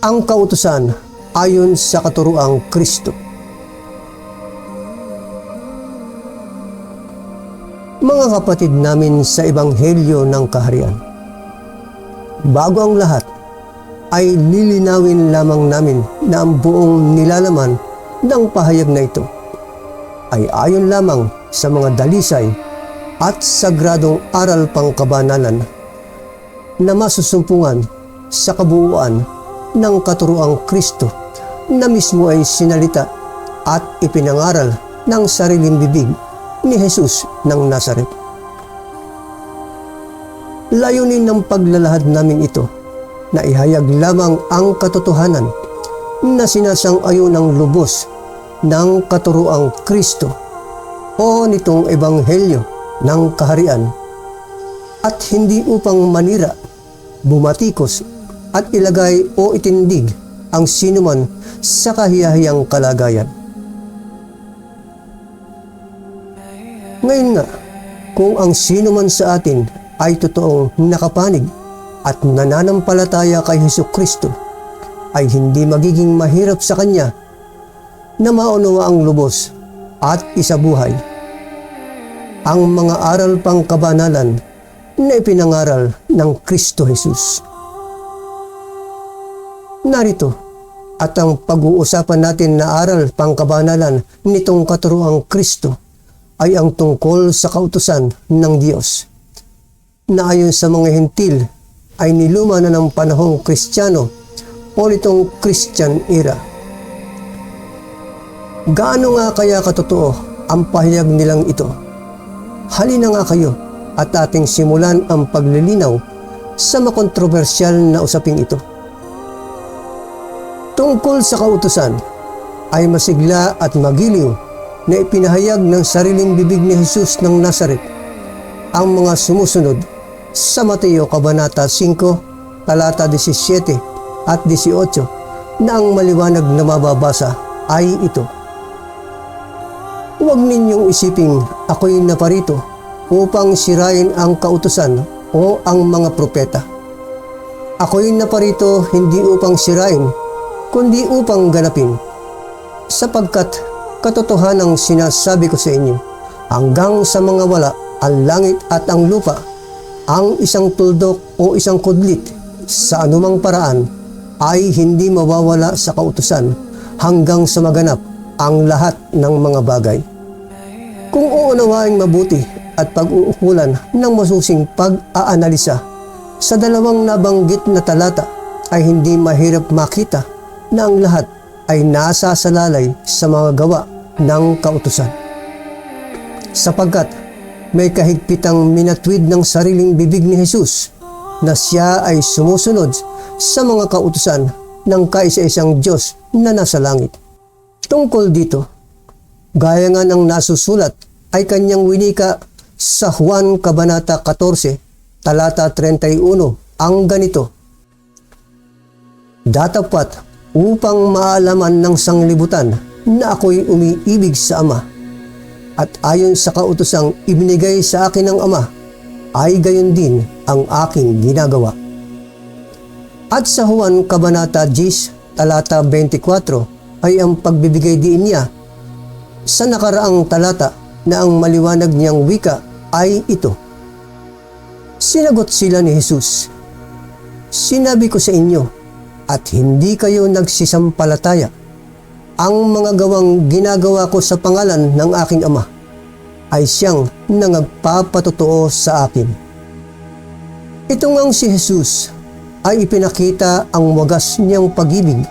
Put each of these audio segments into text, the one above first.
ang kautusan ayon sa katuruang Kristo. Mga kapatid namin sa Ebanghelyo ng Kaharian, bago ang lahat, ay lilinawin lamang namin na ang buong nilalaman ng pahayag na ito ay ayon lamang sa mga dalisay at sagradong aral pangkabanalan na masusumpungan sa kabuuan ng katuruang Kristo na mismo ay sinalita at ipinangaral ng sariling bibig ni Jesus ng Nazaret. Layunin ng paglalahad namin ito na ihayag lamang ang katotohanan na sinasang-ayon ng lubos ng katuruang Kristo o nitong ebanghelyo ng kaharian at hindi upang manira, bumatikos at ilagay o itindig ang sinuman sa kahiyahiyang kalagayan. Ngayon nga, kung ang sinuman sa atin ay totoong nakapanig at nananampalataya kay Heso Kristo, ay hindi magiging mahirap sa Kanya na maunawa ang lubos at isabuhay ang mga aral pang kabanalan na ipinangaral ng Kristo Jesus. Narito at ang pag-uusapan natin na aral pangkabanalan nitong katuruang Kristo ay ang tungkol sa kautusan ng Diyos na ayon sa mga hentil ay niluma na ng panahong Kristiyano o nitong Christian era. Gaano nga kaya katotoo ang pahayag nilang ito? Halina nga kayo at ating simulan ang paglilinaw sa makontrobersyal na usaping ito. Tungkol sa kautusan ay masigla at magiliw na ipinahayag ng sariling bibig ni Jesus ng Nazaret ang mga sumusunod sa Mateo Kabanata 5, talata 17 at 18 na ang maliwanag na mababasa ay ito. Huwag ninyong isiping ako'y naparito upang sirain ang kautusan o ang mga propeta. Ako'y naparito hindi upang sirain kundi upang ganapin. Sapagkat katotohanang sinasabi ko sa inyo, hanggang sa mga wala ang langit at ang lupa, ang isang tuldok o isang kudlit sa anumang paraan ay hindi mawawala sa kautusan hanggang sa maganap ang lahat ng mga bagay. Kung uunawain mabuti at pag-uukulan ng masusing pag-aanalisa sa dalawang nabanggit na talata ay hindi mahirap makita na ang lahat ay nasa salalay sa mga gawa ng kautusan. Sapagkat may kahigpitang minatwid ng sariling bibig ni Jesus na siya ay sumusunod sa mga kautusan ng kaisa-isang Diyos na nasa langit. Tungkol dito, gaya nga ng nasusulat ay kanyang winika sa Juan Kabanata 14, talata 31, ang ganito. Datapat upang maalaman ng sanglibutan na ako'y umiibig sa Ama. At ayon sa kautosang ibinigay sa akin ng Ama, ay gayon din ang aking ginagawa. At sa Juan Kabanata 10, talata 24 ay ang pagbibigay diin niya sa nakaraang talata na ang maliwanag niyang wika ay ito. Sinagot sila ni Jesus, Sinabi ko sa inyo, at hindi kayo nagsisampalataya. Ang mga gawang ginagawa ko sa pangalan ng aking ama ay siyang nangagpapatotoo sa akin. Ito ngang si Jesus ay ipinakita ang wagas niyang pag-ibig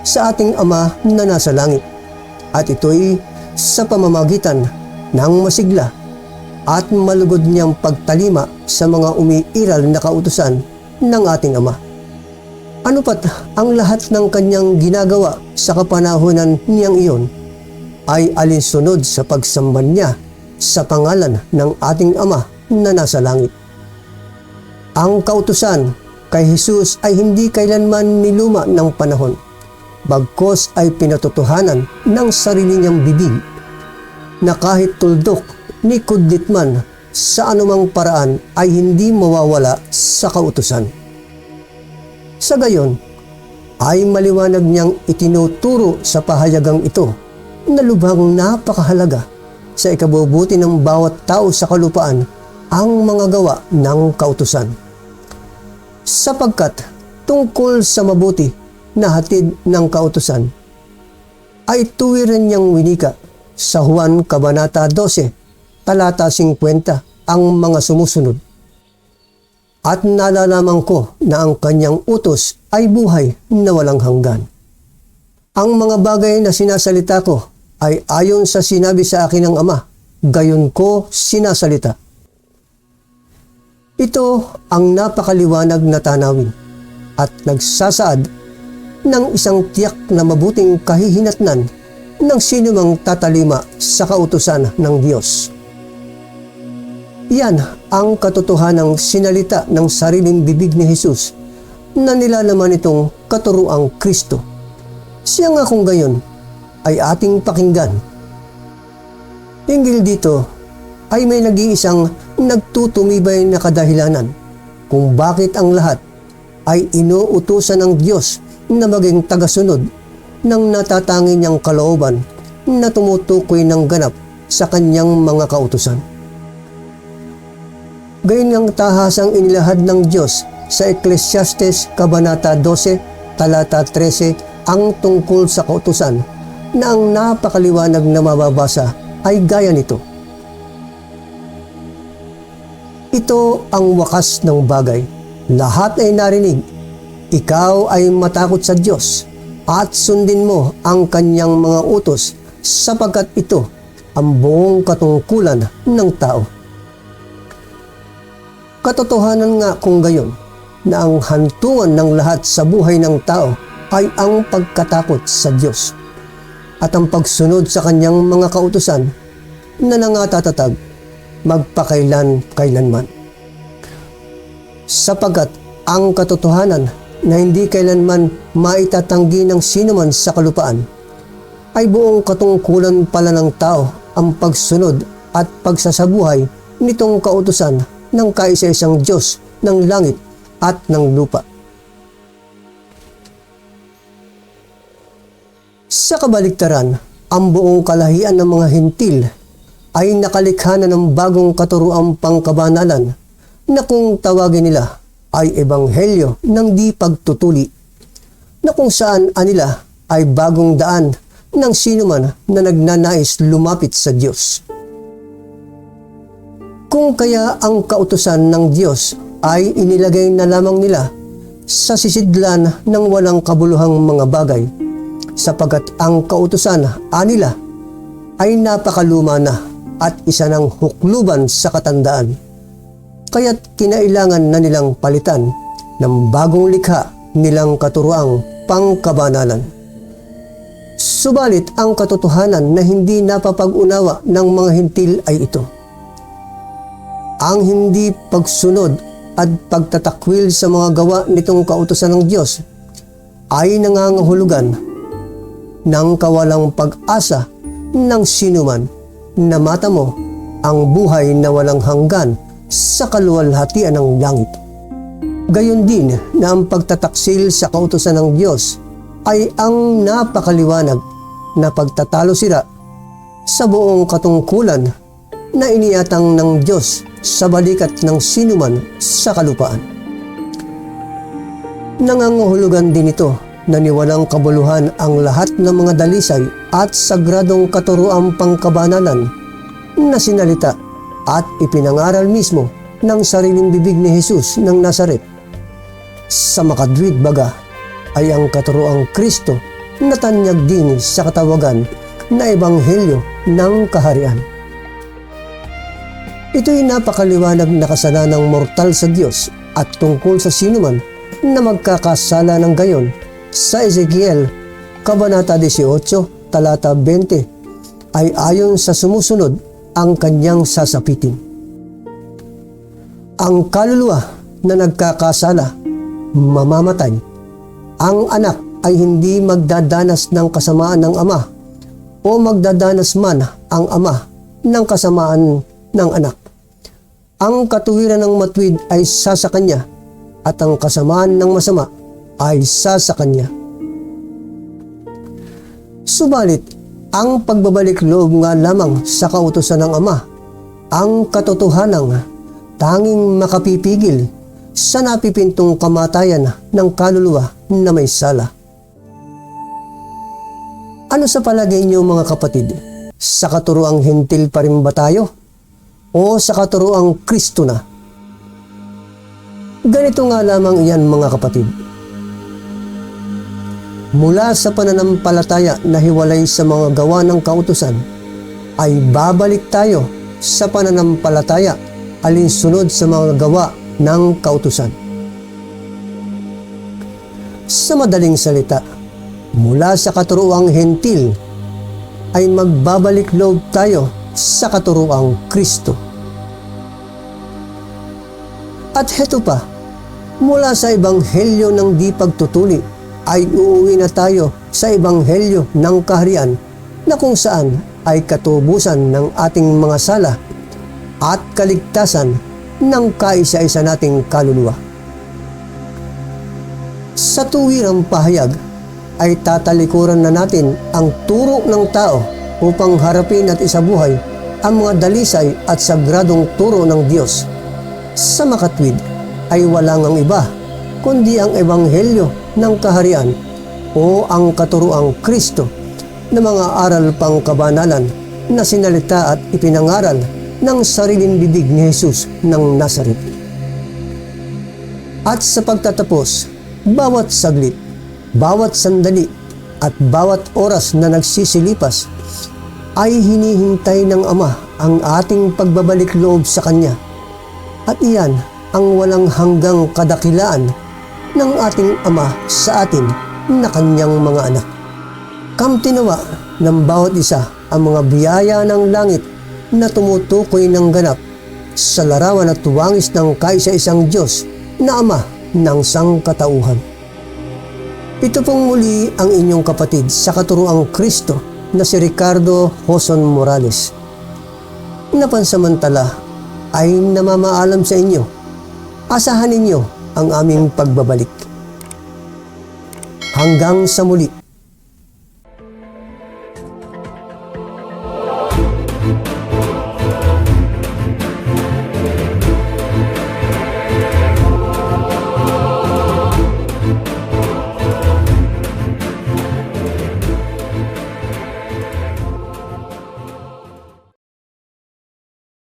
sa ating ama na nasa langit at ito'y sa pamamagitan ng masigla at malugod niyang pagtalima sa mga umiiral na kautusan ng ating ama. Ano pat ang lahat ng kanyang ginagawa sa kapanahonan niyang iyon ay alinsunod sa pagsamban niya sa pangalan ng ating Ama na nasa langit. Ang kautusan kay Jesus ay hindi kailanman niluma ng panahon, bagkos ay pinatotohanan ng sarili niyang bibig na kahit tuldok ni kudlit man sa anumang paraan ay hindi mawawala sa kautusan. Sa gayon, ay maliwanag niyang itinuturo sa pahayagang ito na lubhang napakahalaga sa ikabubuti ng bawat tao sa kalupaan ang mga gawa ng kautusan. Sapagkat tungkol sa mabuti na hatid ng kautusan ay tuwiran niyang winika sa Juan Kabanata 12, talata 50 ang mga sumusunod. At nalalaman ko na ang kanyang utos ay buhay na walang hanggan. Ang mga bagay na sinasalita ko ay ayon sa sinabi sa akin ng Ama, gayon ko sinasalita. Ito ang napakaliwanag na tanawin at nagsasaad ng isang tiyak na mabuting kahihinatnan ng sinumang tatalima sa kautusan ng Diyos. Yan ang katotohanang sinalita ng sariling bibig ni Jesus na nilalaman itong katuruang Kristo. Siya nga kung gayon ay ating pakinggan. Hinggil dito ay may nag-iisang nagtutumibay na kadahilanan kung bakit ang lahat ay inuutusan ng Diyos na maging tagasunod ng natatangi niyang kalooban na tumutukoy ng ganap sa kanyang mga kautusan. Gayon ang tahasang inilahad ng Diyos sa Ecclesiastes Kabanata 12, talata 13 ang tungkol sa kautusan na ang napakaliwanag na mababasa ay gaya nito. Ito ang wakas ng bagay. Lahat ay narinig. Ikaw ay matakot sa Diyos at sundin mo ang kanyang mga utos sapagkat ito ang buong katungkulan ng tao. Katotohanan nga kung gayon na ang hantungan ng lahat sa buhay ng tao ay ang pagkatakot sa Diyos at ang pagsunod sa kanyang mga kautusan na nangatatag magpakailan kailanman. Sapagat ang katotohanan na hindi kailanman maitatanggi ng sinuman sa kalupaan ay buong katungkulan pala ng tao ang pagsunod at pagsasabuhay nitong kautusan ng kaisa-isang Diyos ng langit at ng lupa. Sa kabaliktaran, ang buong kalahian ng mga hintil ay nakalikha na ng bagong katuruang pangkabanalan na kung tawagin nila ay ebanghelyo ng di pagtutuli na kung saan anila ay bagong daan ng sinuman na nagnanais lumapit sa Diyos. Kung kaya ang kautusan ng Diyos ay inilagay na lamang nila sa sisidlan ng walang kabuluhang mga bagay, sapagkat ang kautusan anila ay napakaluma na at isa ng hukluban sa katandaan. Kaya't kinailangan na nilang palitan ng bagong likha nilang katuroang pangkabanalan. Subalit ang katotohanan na hindi napapag-unawa ng mga hintil ay ito ang hindi pagsunod at pagtatakwil sa mga gawa nitong kautosan ng Diyos ay nangangahulugan ng kawalang pag-asa ng sinuman na mata mo ang buhay na walang hanggan sa kaluwalhatian ng langit. Gayon din na ang pagtataksil sa kautosan ng Diyos ay ang napakaliwanag na pagtatalo sira sa buong katungkulan na iniatang ng Diyos sa balikat ng sinuman sa kalupaan. Nangangahulugan din ito na niwalang kabuluhan ang lahat ng mga dalisay at sagradong katuruang pangkabanalan na sinalita at ipinangaral mismo ng sariling bibig ni Jesus ng Nazaret. Sa makadwid baga ay ang katuroang Kristo na tanyag din sa katawagan na ebanghelyo ng kaharian. Ito'y napakaliwanag na kasalanang mortal sa Diyos at tungkol sa sinuman na magkakasala ng gayon sa Ezekiel, Kabanata 18, talata 20, ay ayon sa sumusunod ang kanyang sasapitin. Ang kaluluwa na nagkakasala, mamamatay. Ang anak ay hindi magdadanas ng kasamaan ng ama o magdadanas man ang ama ng kasamaan ng anak. Ang katuwiran ng matwid ay sa sa kanya at ang kasamaan ng masama ay sa sa kanya. Subalit, ang pagbabalik loob nga lamang sa kautosan ng Ama, ang katotohanang tanging makapipigil sa napipintong kamatayan ng kaluluwa na may sala. Ano sa palagay niyo mga kapatid? Sa katuroang hintil pa rin ba tayo? O sa katuroang Kristo na? Ganito nga lamang iyan mga kapatid. Mula sa pananampalataya na hiwalay sa mga gawa ng kautusan, ay babalik tayo sa pananampalataya alinsunod sa mga gawa ng kautusan. Sa madaling salita, mula sa katuruang hentil ay magbabalik loob tayo sa katuruang Kristo. At heto pa, mula sa ebanghelyo ng di pagtutuli ay uuwi na tayo sa ebanghelyo ng kaharian na kung saan ay katubusan ng ating mga sala at kaligtasan ng kaisa-isa nating kaluluwa. Sa tuwirang pahayag ay tatalikuran na natin ang turo ng tao upang harapin at isabuhay ang mga dalisay at sagradong turo ng Diyos. Sa makatwid ay walang ang iba kundi ang ebanghelyo ng kaharian o ang katuruang Kristo na mga aral pang kabanalan na sinalita at ipinangaral ng sariling bibig ni Jesus ng Nazaret. At sa pagtatapos, bawat saglit, bawat sandali, at bawat oras na nagsisilipas ay hinihintay ng Ama ang ating pagbabalik loob sa Kanya. At iyan ang walang hanggang kadakilaan ng ating Ama sa atin na Kanyang mga anak. Kamtinawa ng bawat isa ang mga biyaya ng langit na tumutukoy ng ganap sa larawan at tuwangis ng kaisa-isang Diyos na Ama ng sangkatauhan. Ito pong muli ang inyong kapatid sa katuruang Kristo na si Ricardo Hoson Morales. Napansamantala ay namamaalam sa inyo. Asahan ninyo ang aming pagbabalik. Hanggang sa muli.